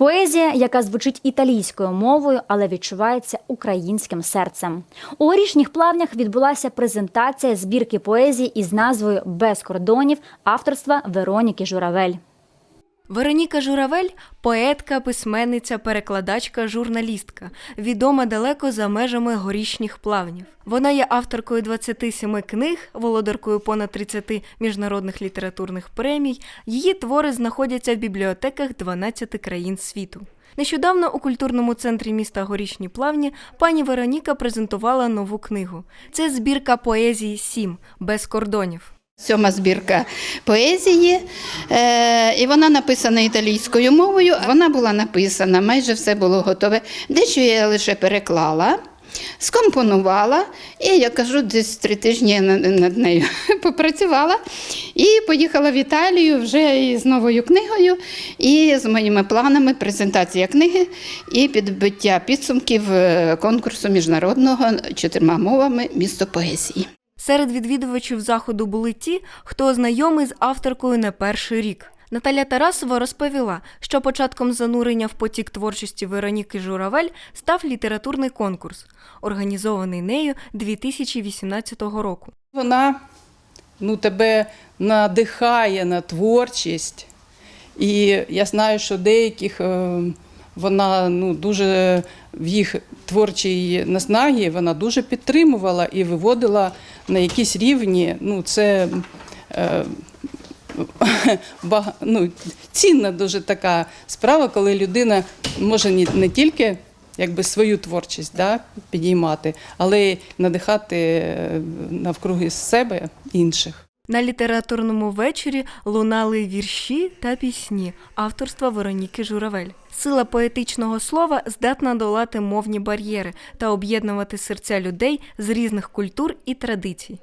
Поезія, яка звучить італійською мовою, але відчувається українським серцем. У горішніх плавнях відбулася презентація збірки поезії із назвою Без кордонів авторства Вероніки Журавель. Вероніка Журавель поетка, письменниця, перекладачка, журналістка, відома далеко за межами горішніх плавнів. Вона є авторкою 27 книг, володаркою понад 30 міжнародних літературних премій. Її твори знаходяться в бібліотеках 12 країн світу. Нещодавно у культурному центрі міста Горішні Плавні пані Вероніка презентувала нову книгу. Це збірка поезії Сім без кордонів. Сьома збірка поезії, е, і вона написана італійською мовою. Вона була написана, майже все було готове. Дещо я лише переклала, скомпонувала, і я кажу, десь три тижні я над нею попрацювала і поїхала в Італію вже із новою книгою, і з моїми планами презентація книги і підбиття підсумків е, конкурсу міжнародного чотирма мовами місто поезії. Серед відвідувачів заходу були ті, хто знайомий з авторкою не перший рік. Наталя Тарасова розповіла, що початком занурення в потік творчості Вероніки Журавель став літературний конкурс, організований нею 2018 року. Вона ну, тебе надихає на творчість. І я знаю, що деяких е, вона ну, дуже в їх творчій наснагі вона дуже підтримувала і виводила на якісь рівні. Ну, це е, бага- ну, цінна дуже така справа, коли людина може не, тільки якби свою творчість да, підіймати, але й надихати е, навкруги себе інших. На літературному вечорі лунали вірші та пісні авторства Вероніки Журавель. Сила поетичного слова здатна долати мовні бар'єри та об'єднувати серця людей з різних культур і традицій.